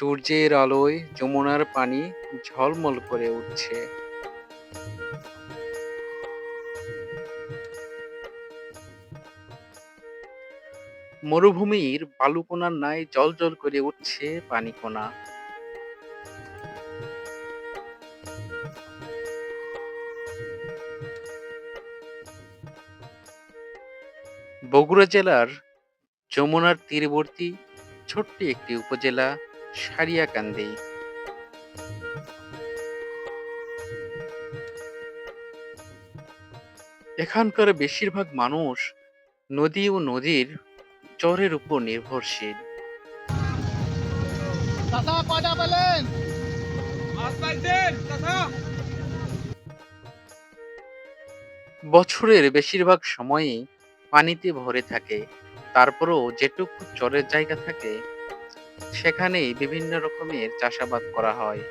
সূর্যের আলোয় যমুনার পানি ঝলমল করে উঠছে। মরুভূমির বালুকণার ন্যায় জ্বলজ্বল করে উঠছে পানিকণা বগুড়া জেলার যমুনার তীরবর্তী ছোট্ট একটি উপজেলা সারিয়াকান্দি এখানকার বেশিরভাগ মানুষ নদী ও নদীর চরের উপর নির্ভরশীল। বছরের বেশিরভাগ সময়ই পানিতে ভরে থাকে। তারপরও যেটুকু চরের জায়গা থাকে সেখানেই বিভিন্ন রকমের চাষাবাদ করা হয়।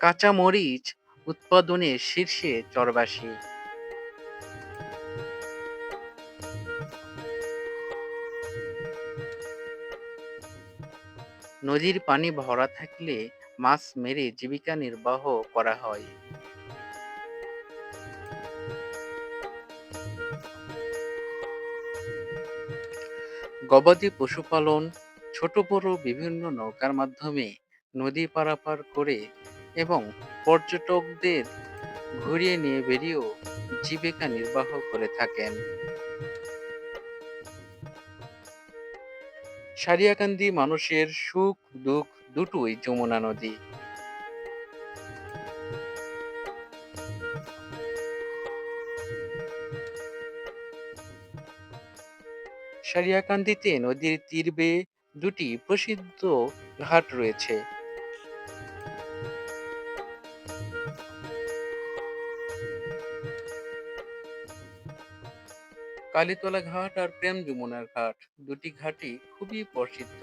কাঁচা মরিচ উৎপাদনের শীর্ষে চরবাসী। নদীর পানি ভরা থাকলে মাছ মেরে জীবিকা নির্বাহ করা হয়। গবাদি পশুপালন, ছোট বড় বিভিন্ন নৌকার মাধ্যমে নদী পারাপার করে এবং পর্যটকদের ঘুরিয়ে নিয়ে বেরিয়েও জীবিকা নির্বাহ করে থাকেন। সারিয়াকান্দি মানুষের সুখ দুঃখ দুটোই যমুনা নদী। সারিয়াকান্দিতে নদীর তীর বেয়ে দুটি প্রসিদ্ধ ঘাট রয়েছে। কালীতলা ঘাট আর প্রেম যমুনার ঘাট দুটি ঘাটই খুবই প্রসিদ্ধ।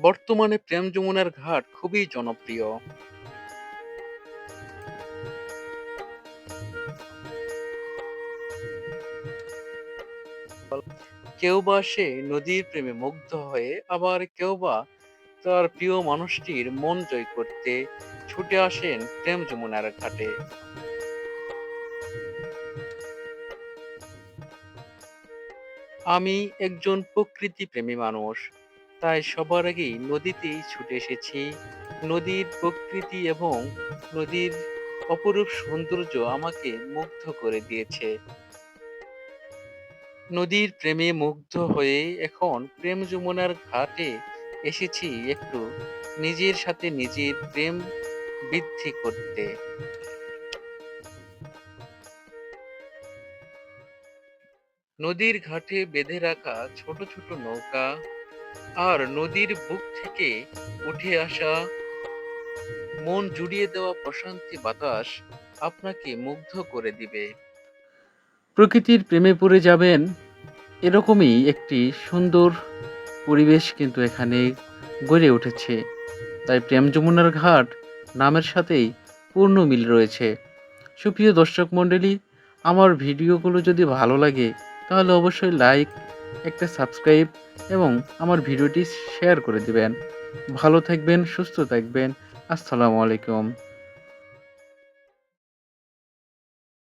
বর্তমানে প্রেম যমুনার ঘাট খুবই জনপ্রিয়। কেউ বা সে নদীর প্রেমে মুগ্ধ হয়ে, আবার কেউ বা তার প্রিয় মানুষটির মন জয় করতে ছুটে আসেন প্রেম যমুনার ঘাটে। আমি একজন প্রকৃতি প্রেমী মানুষ। তাই সবার আগেই নদীতেই ছুটে এসেছি। নদীর প্রকৃতি এবং নদীর অপরূপ সৌন্দর্য আমাকে মুগ্ধ করে দিয়েছে। নদীর প্রেমে মুগ্ধ হয়ে এখন প্রেম যমুনার ঘাটে এসেছি একটু নিজের সাথে নিজের প্রেম বৃদ্ধি করতে। নদীর ঘাটে বেঁধে রাখা ছোট ছোট নৌকা আর নদীর বুক থেকে উঠে আসা মন জুড়িয়ে দেওয়া প্রশান্তি বাতাস আপনাকে মুগ্ধ করে দিবে। প্রকৃতির প্রেমে পড়ে যাবেন এরকমই একটি সুন্দর পরিবেশ কিন্তু এখানে গড়ে উঠেছে। তাই প্রেম যমুনার ঘাট নামের সাথেই পূর্ণ মিল রয়েছে। সুপ্রিয় দর্শক মণ্ডলী, আমার ভিডিওগুলো যদি ভালো লাগে, তাহলে অবশ্যই লাইক একটা সাবস্ক্রাইব এবং আমার ভিডিওটি শেয়ার করে দিবেন। ভালো থাকবেন সুস্থ থাকবেন। আসসালামু আলাইকুম।